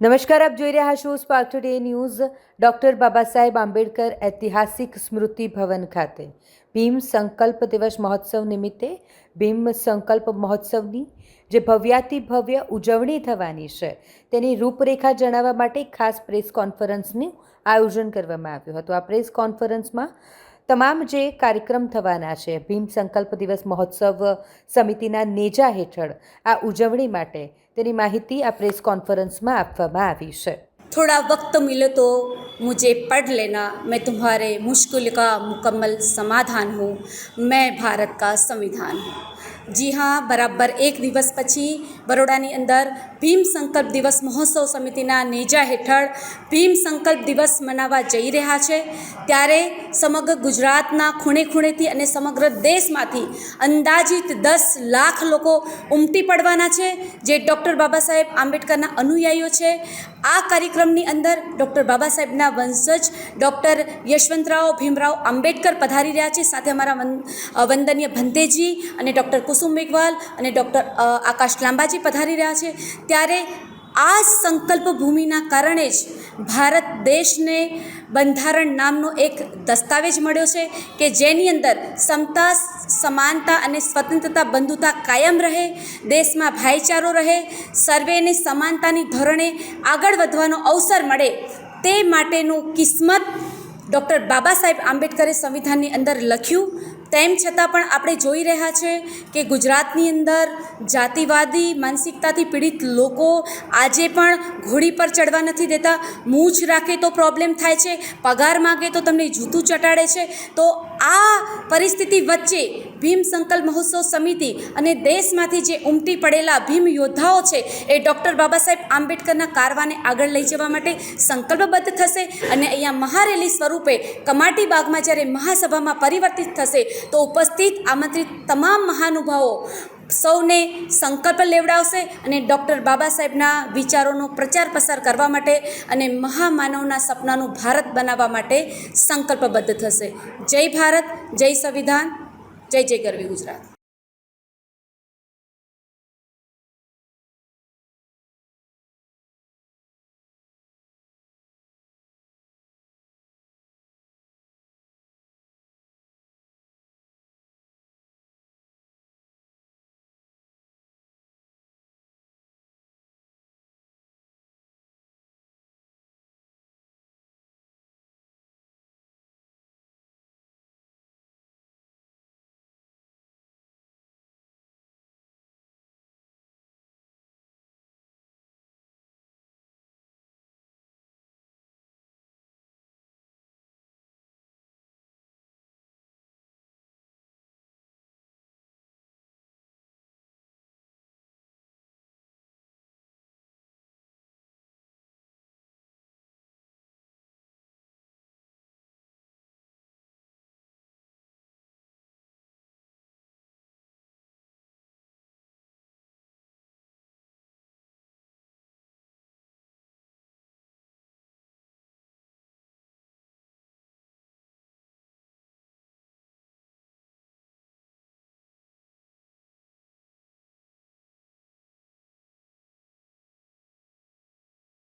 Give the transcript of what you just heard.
નમસ્કાર, આપ જોઈ રહ્યા છો spark today news doctor Baba Saheb Ambedkar ઐતિહાસિક સ્મૃતિ ભવન ખાતે ભીમ સંકલ્પ દિવસ મહોત્સવ નિમિત્તે, ભીમ સંકલ્પ મહોત્સવની જે ભવ્યાતિ ભવ્ય ઉજવણી થવાની છે, તેની રૂપરેખા જણાવવા માટે ખાસ પ્રેસ કોન્ફરન્સનું આયોજન કરવામાં આવ્યું હતું. આ પ્રેસ કોન્ફરન્સમાં તમામ જે કાર્યક્રમ થવાના છે ભીમ સંકલ્પ દિવસ મહોત્સવ સમિતિના નેજા હેઠળ આ ઉજવણી માટે તેની માહિતી આ પ્રેસ કોન્ફરન્સમાં આપવામાં આવી છે थोड़ा वक्त मिले तो मुझे पढ़ लेना मैं तुम्हारे मुश्किल का मुकम्मल समाधान हूँ मैं ભારત કા સંવિધાન હું જી હા, બરાબર. એક દિવસ પછી બરોડાની અંદર ભીમ સંકલ્પ દિવસ મહોત્સવ સમિતિના નેજા હેઠળ ભીમ સંકલ્પ દિવસ મનાવવા જઈ રહ્યા છે. ત્યારે સમગ્ર ગુજરાતના ખૂણે ખૂણેથી અને સમગ્ર દેશમાંથી અંદાજિત દસ લાખ લોકો ઉમટી પડવાના છે. જે ડૉક્ટર બાબા સાહેબ આંબેડકરના અનુયાયીઓ છે. આ કાર્યક્રમની અંદર ડૉક્ટર બાબા સાહેબના વંશજ ડૉક્ટર યશવંતરાવ ભીમરાવ આંબેડકર પધારી રહ્યા છે. સાથે અમારા વંદનીય ભંતેજી અને ડૉક્ટર કુસુમ મેઘવાલ અને ડૉક્ટર આકાશ લાંબાજી પધારી રહ્યા છે. ત્યારે આ સંકલ્પ ભૂમિના કારણે જ ભારત દેશને બંધારણ નામનો એક દસ્તાવેજ મળ્યો છે કે જેની અંદર સમતા, સમાનતા અને સ્વતંત્રતા બંધુતા કાયમ રહે, દેશમાં ભાઈચારો રહે, સર્વેને સમાનતાની ધોરણે આગળ વધવાનો અવસર મળે તે માટેનું કિસ્મત ડૉક્ટર બાબા સાહેબ આંબેડકરે સંવિધાનની અંદર લખ્યું. તેમ છતાં પણ આપણે જોઈ રહ્યા છે કે ગુજરાતની અંદર જાતિવાદી, માનસિકતાથી પીડિત લોકો આજે પણ ઘોડી પર ચડવા નથી દેતા. મૂછ રાખે તો પ્રોબ્લેમ થાય છે, પગાર માગે તો તમને જૂતું ચટાડે છે. તો આ પરિસ્થિતિ વચ્ચે ભીમ સંકલ્પ મહોત્સવ સમિતિ અને દેશમાંથી જે ઉમટી પડેલા ભીમ યોદ્ધાઓ છે, એ ડૉક્ટર બાબા સાહેબ આંબેડકરના કારવાને આગળ લઈ જવા માટે સંકલ્પબદ્ધ થશે અને અહીંયા મહારેલી સ્વરૂપે કમાટી બાગમાં જ્યારે મહાસભામાં પરિવર્તિત થશે, તો ઉપસ્થિત આમંત્રિત તમામ મહાનુભાવો સૌને સંકલ્પ લેવડાવશે અને ડૉક્ટર બાબા સાહેબના વિચારોનો પ્રચાર પ્રસાર કરવા માટે અને મહામાનવના સપનાનું ભારત બનાવવા માટે સંકલ્પબદ્ધ થશે. જય ભારત, જય સંવિધાન, જય જય ગરવી ગુજરાત.